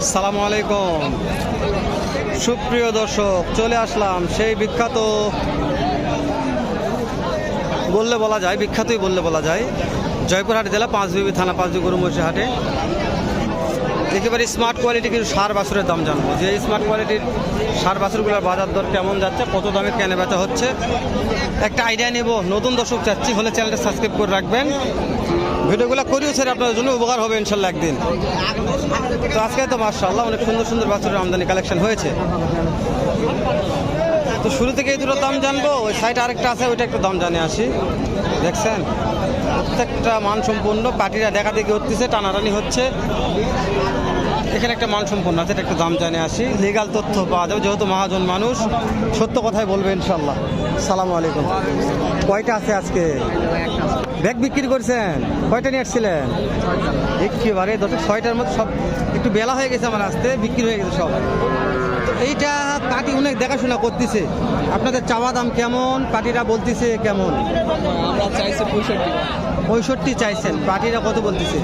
সালামু আলাইকুম। সুপ্রিয় দর্শক, চলে আসলাম সেই বিখ্যাত, বললে বলা যায়, বিখ্যাতই বললে বলা যায়, জয়পুরহাট জেলা পাঁচবিবি থানা পাঁচবি গরু মহিষী হাটে। একেবারে স্মার্ট কোয়ালিটি কিছু সার বাছুরের দাম জানব। যে স্মার্ট কোয়ালিটির সার বাছুরগুলোর বাজার দর কেমন যাচ্ছে, কত দামে কেনে বেচা হচ্ছে, একটা আইডিয়া নেব। নতুন দর্শক চাচ্ছি হলে চ্যানেলটা সাবস্ক্রাইব করে রাখবেন। ভিডিওগুলো করিও স্যার আপনাদের জন্য উপকার হবে ইনশাল্লাহ একদিন। তো আজকে তো মার্শাল্লাহ অনেক সুন্দর সুন্দর বাছুরের আমদানি কালেকশন হয়েছে। তো শুরু থেকে এই দুটো দাম জানব, ওই সাইড আরেকটা আছে, ওইটা একটু দাম জানে আসি। দেখছেন? প্রত্যেকটা মান সম্পূর্ণ পার্টিরা দেখা দেখি হচ্ছে টানাটানি হচ্ছে। এখানে একটা মান সম্পূর্ণ আছে, এটা একটু দাম জানে আসি। লিগাল তথ্য পাওয়া যাবে, যেহেতু মহাজন মানুষ, সত্য কথাই বলবে ইনশাল্লাহ সালামু আলাইকুম। কয়টা আছে আজকে? ব্যাগ বিক্রি করছেন? কয়টা নিয়ে আসছিলেন? একেবারে দশ ছয়টার মধ্যে সব একটু বেলা হয়ে গেছে আমার আসতে বিক্রি হয়ে গেছে সব। তো এইটা পার্টি অনেক দেখাশোনা করতেছে। আপনাদের চাওয়া দাম কেমন? পার্টিরা বলতেছে কেমন? আমরা চাইছি পঁয়ষট্টি। পঁয়ষট্টি চাইছেন। পার্টিরা কত বলতেছে?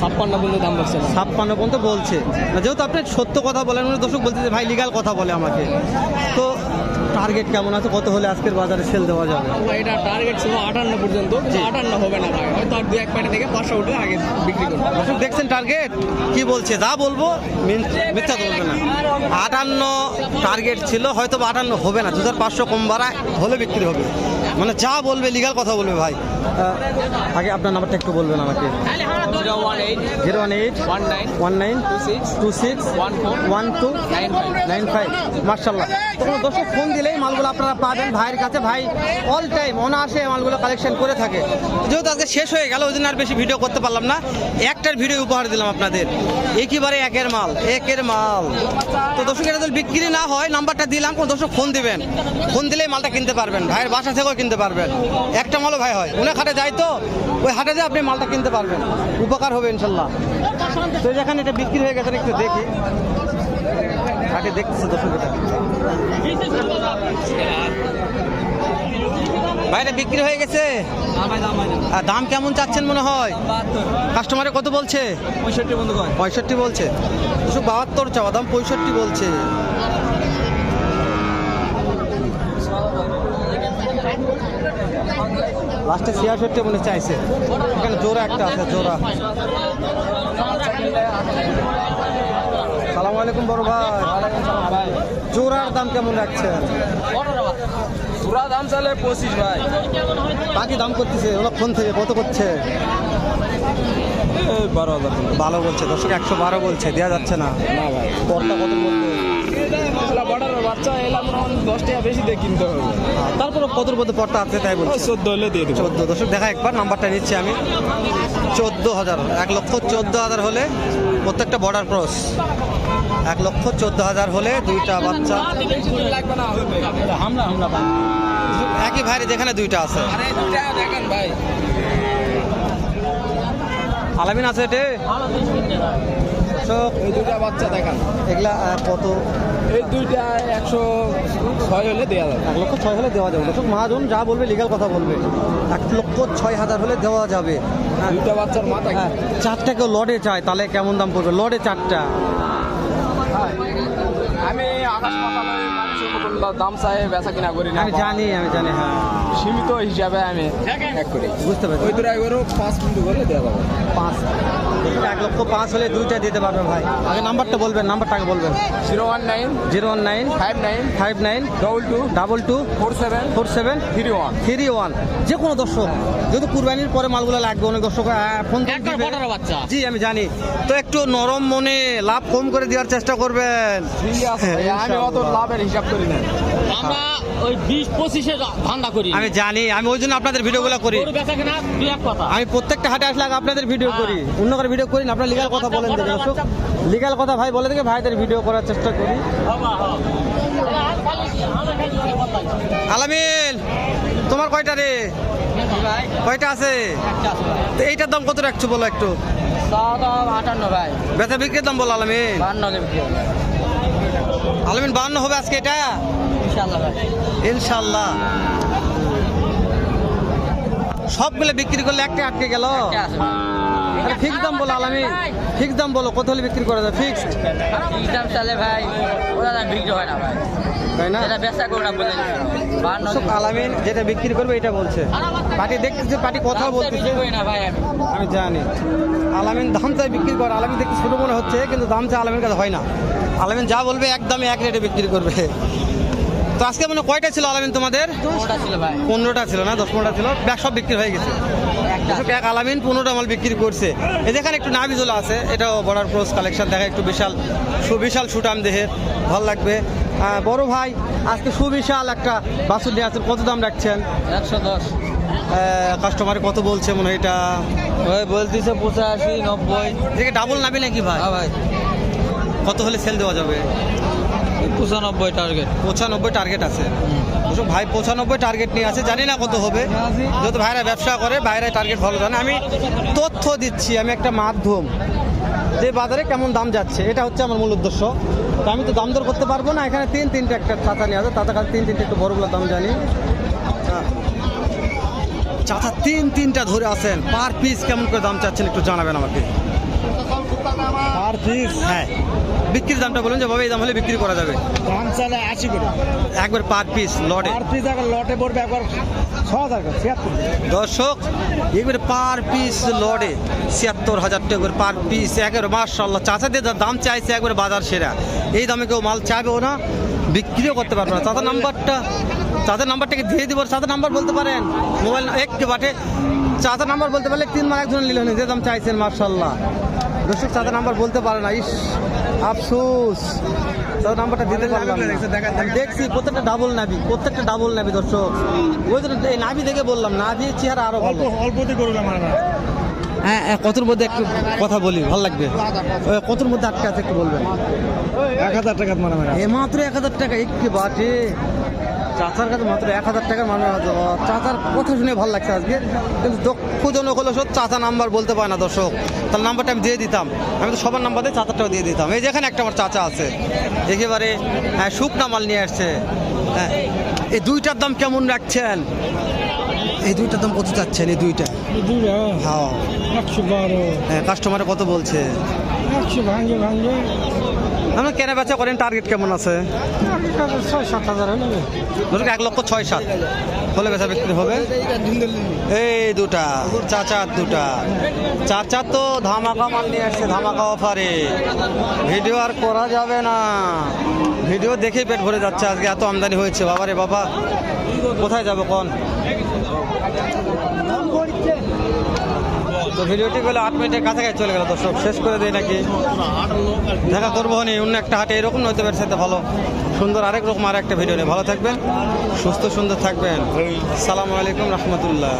ছাপ্পান্ন পর্যন্ত দাম বলছে ছাপ্পান্ন পর্যন্ত বলছে। যেহেতু আপনি সত্য কথা বলেন দর্শক বলতেছে ভাই লিগাল কথা বলে আমাকে। তো টার্গেট কেমন আছে? কত হলে আজকের বাজারে সেল দেওয়া যাবে? এটা টার্গেট ছিল আটান্ন পর্যন্ত আটান্ন হবে না ভাই। হয়তো আর দু এক পার্টি থেকে পাঁচশো উঠে আগে বিক্রি করব। দেখছেন টার্গেট কি বলছে? যা বলব মিথ্যা বলবে না। আটান্ন টার্গেট ছিল হয়তো বা আটান্ন হবে না। দু হাজার পাঁচশো কম বাড়ায় হলে বিক্রি হবে। মানে যা বলবে লিগাল কথা বলবে ভাই। আগে আপনার নাম্বারটা একটু বলবেন আমাকে। Zero one eight one nine two six one two nine five. মার্শাল্লাহ তো কোনো দর্শক ফোন দিলেই মালগুলো আপনারা পাবেন ভাইয়ের কাছে। ভাই অল টাইম অনায়াসে মালগুলো কালেকশন করে থাকে। যেহেতু আজকে শেষ হয়ে গেল, ওই আর বেশি ভিডিও করতে পারলাম না। একটার ভিডিও উপহার দিলাম আপনাদের। একেবারে একের মাল একের মাল। তো দর্শক, এটা যদি বিক্রি না হয়, নাম্বারটা দিলাম, কোনো দর্শক ফোন দিবেন। ফোন দিলেই মালটা কিনতে পারবেন, ভাইয়ের বাসা থেকেও কিনতে পারবেন। একটা মালও ভাই হয় উনি হাটে যায় তো, ওই হাটে যে আপনি মালটা কিনতে পারবেন। উপকার হবে ইনশাল্লাহ। তো যেখানে এটা বিক্রি হয়ে গেছে একটু দেখি। হাটে দেখতেছে দর্শক, এটা। বাইরে বিক্রি হয়ে গেছে? আর দাম কেমন চাচ্ছেন মনে হয়? কাস্টমারে কত বলছে? পঁয়ষট্টি বন্ধু কয়। পঁয়ষট্টি বলছে। দুশো বাহাত্তর চাওয়া দাম পঁয়ষট্টি বলছে। লাস্টে ছিয়াষট্টি মনে চাইছে। এখানে জোড়া একটা আছে জোড়া। সালাম আলাইকুম বড় ভাই। জোড়ার দাম কেমন রাখছেন? পুরা দাম চলে পঁচিশ ভাই। বাকি দাম করতেছে ওরা ফোন থেকে কত করছে? বারো হাজার ভালো বলছে দর্শক একশো বারো বলছে দেওয়া যাচ্ছে না। না ভাই। পরটা কত বাচ্চা এলাম দশ টাকা বেশি দিয়ে কিনতে হবে। তারপরে কতর মধ্যে পরটা আছে তাই বলছে? চোদ্দ হলে দিয়ে দেবো। চোদ্দ দর্শক দেখা একবার নাম্বারটা নিচ্ছি আমি। চোদ্দ হাজার এক লক্ষ চোদ্দ হাজার হলে প্রত্যেকটা বর্ডার ক্রস এক লক্ষ চোদ্দ হাজার হলে দুইটা বাচ্চা। একই ভাইরে যেখানে দুইটা আছে। আরে দুটা দেখেন ভাই। আলামিন আছে এটে এই দুটা বাচ্চা দেখান। এগুলা কত? এই দুইটা একশো ছয় হলে দেওয়া যাবে। এক লক্ষ ছয় হলে দেওয়া যাবে। দর্শক মহাজন যা বলবে লিগাল কথা বলবে। এক লক্ষ ছয় হাজার হলে দেওয়া যাবে। হ্যাঁ, দুইটা বাচ্চার মাথা হ্যাঁ, চারটা কেউ লডে চায় তাহলে কেমন দাম পড়বে? লডে চারটা। আমি আকাশ দা- দাম চাই বেচা কিনা করি না আমি জানি আমি জানি হ্যাঁ। সীমিত হিসাবে আমি এক করি। বুঝতে পেরেছি। ওই এগারো পাঁচ মিনিট দেওয়া যাবে। পাঁচ। এক লক্ষ পাঁচ হলে দুইটা দিতে পারবে ভাই। আগে নাম্বারটা বলবেন নাম্বারটা আগে বলবেন। Zero one nine zero one nine five nine five nine double two double two four seven four seven three one. Three one. যে কোনো দর্শক যেহেতু কুরবানির পরে মালগুলো লাগবে অনেক দর্শক ফোন বাচ্চা। জি আমি জানি। তো একটু নরম মনে লাভ কম করে দেওয়ার চেষ্টা করবেন। ঠিক আছে আমি অত লাভের হিসাব করি না। আমরা ওই বিশ পঁচিশে ধান্দা করি। আমি জানি আমি ওই জন্য আপনাদের ভিডিওগুলো করি। আমি প্রত্যেকটা হাটে আসলে আপনাদের ভিডিও করি। অন্য করে ভিডিও করি না আপনার লিগাল কথা বলেন লিগাল কথা ভাই বলে দেখে ভাইদের ভিডিও করার চেষ্টা করি। আলামিন তোমার কয়টা রে? কয়টা আছে? তো এইটার দাম কত রাখছো বলো একটু? বেচা বিক্রির দাম বলো আলামিন। বান্ন আলামিন বাহান্ন হবে আজকে এটা? ইনশাল্লাহ সবগুলো বিক্রি করলে একটা আটকে গেল? ফিক্স দাম বলো আলামিন ফিক্স দাম বলো কত হলে বিক্রি করা যায়? ফিক্সড হিসাব চালে ভাই ওরা বিক্রি হয় না ভাই। তাই না? সেটা ব্যবসা করো বলে বান্ন আলামিন যেটা বিক্রি করবে এটা বলছে। পার্টি দেখতেছে পার্টি কথা বলতেছে। আমি। আমি জানি। আলামিন দাম চাই বিক্রি করে আলামিন দেখতে ছোটো মনে হচ্ছে কিন্তু দাম চাই আলামিন কাছে হয় না। আলামিন যা বলবে একদমই এক রেটে বিক্রি করবে। তো আজকে মানে কয়টা ছিল আলামিন তোমাদের? ভাই। পনেরোটা ছিল না? দশ পনেরোটা ছিল? ব্যাগ সব বিক্রি হয়ে গেছে। এক আলামিন পনেরোটা মাল বিক্রি করছে। এই যেখানে একটু নাবিজুল আছে এটাও বর্ডার ক্রস কালেকশন দেখা একটু বিশাল সুবিশাল সুটাম দেহের ভালো লাগবে। বড় ভাই আজকে সুবিশাল একটা বাসুর নিয়ে আছেন কত দাম রাখছেন? একশো দশ। কাস্টমার কত বলছে মনে হয় এটা? বলতেছে পঁচাশি নব্বই। এদিকে ডাবল নাবি নাকি ভাই? হ্যাঁ ভাই। কত হলে সেল দেওয়া যাবে? পঁচানব্বই টার্গেট পঁচানব্বই টার্গেট আছে। অবশ্য ভাই পঁচানব্বই টার্গেট নিয়ে আছে। জানি না কত হবে। যেহেতু ভাইরা ব্যবসা করে ভাইরা টার্গেট ভালো জানে। আমি তথ্য দিচ্ছি আমি একটা মাধ্যম। যে বাজারে কেমন দাম যাচ্ছে এটা হচ্ছে আমার মূল উদ্দেশ্য। তো আমি তো দাম দর করতে পারব না। এখানে তিন তিনটে একটা চাচা নিয়ে আছে। তাতে কাছে তিন তিনটে একটু বড়গুলো দাম জানি। চাচা তিন তিনটা ধরে আছেন। পার পিস কেমন করে দাম চাচ্ছেন একটু জানাবেন আমাকে। পিস হ্যাঁ। বিক্রির দামটা বলুন যে বাবা এই দাম হলে বিক্রি করা যাবে। দাম চালে আশি করে। একবার পার পিস লড়ে আর পিস এখন লটে পড়বে একবার ছ হাজার দর্শক এবারে পার পিস লড়ে ছিয়াত্তর হাজার টাকা করে পার পিস একেবারে মার্শাল্লাহ চাচাদের দাম চাইছে একবারে বাজার সেরা। এই দামে কেউ মাল চাইবেও না বিক্রিও করতে পারবে না। চাচার নাম্বারটা চাচার নাম্বারটাকে দিয়ে দিব চাচার নাম্বার বলতে পারেন। মোবাইল একটু বাটে। চাচার নাম্বার বলতে পারলে তিন মাস একজন নিলেন যে দাম চাইছেন মার্শাল্লাহ দর্শক চাচার নাম্বার বলতে পারে না। ইস আফসোস। তার নাম্বারটা দিতে পারলাম। দেখছি প্রত্যেকটা ডাবল নাবি প্রত্যেকটা ডাবল নাবি দর্শক। ওই জন্য এই নাবি দেখে বললাম নাবি চেহারা আরও অল্প অল্পতে করলাম হ্যাঁ হ্যাঁ, কতর মধ্যে একটু কথা বলি ভালো লাগবে? ওই কতর মধ্যে আটকে আছে একটু বলবেন? এক হাজার টাকা এ মাত্র এক হাজার টাকা একটু বাটে চাচার কাছে মাত্র এক হাজার টাকার মানে চাচার কথা শুনে ভালো লাগছে আজকে। কিন্তু দুঃখজনক হলো সব চাচা নাম্বার বলতে পারে না দর্শক। তার নাম্বারটা আমি দিয়ে দিতাম। আমি তো সবার নাম্বার দিয়ে চাচারটাও দিয়ে দিতাম। এই যেখানে একটা আমার চাচা আছে। একেবারে হ্যাঁ শুকনা মাল নিয়ে আসছে। হ্যাঁ এই দুইটার দাম কেমন রাখছেন? এই দুইটার দাম কত চাচ্ছেন এই দুইটা? হ্যাঁ। বারো। হ্যাঁ কাস্টমারে কত বলছে? ভাঙে কেনা বেচা করেন টার্গেট কেমন আছে? ছয় সাত হাজার ধরুন এক লক্ষ ছয় সাত। হলে বেচা বিক্রি হবে? এই দুটা চাচার দুটা। চাচা তো ধামাকা মাল নিয়ে আসছে ধামাকা অফারে ভিডিও আর করা যাবে না। ভিডিও দেখেই পেট ভরে যাচ্ছে আজকে এত আমদানি হয়েছে। বাবা রে বাবা কোথায় যাব কোন? তো ভিডিওটি গেলে আট মিনিটের কাছাকাছি চলে গেল দর্শক, শেষ করে দেয় নাকি? দেখা করব নি অন্য একটা হাটে এরকম নইতে পারে সাথে ভালো। সুন্দর আরেক রকম আর একটা ভিডিও নিয়ে। ভালো থাকবেন, সুস্থ সুন্দর থাকবেন। সালামু আলাইকুম রহমতুল্লাহ।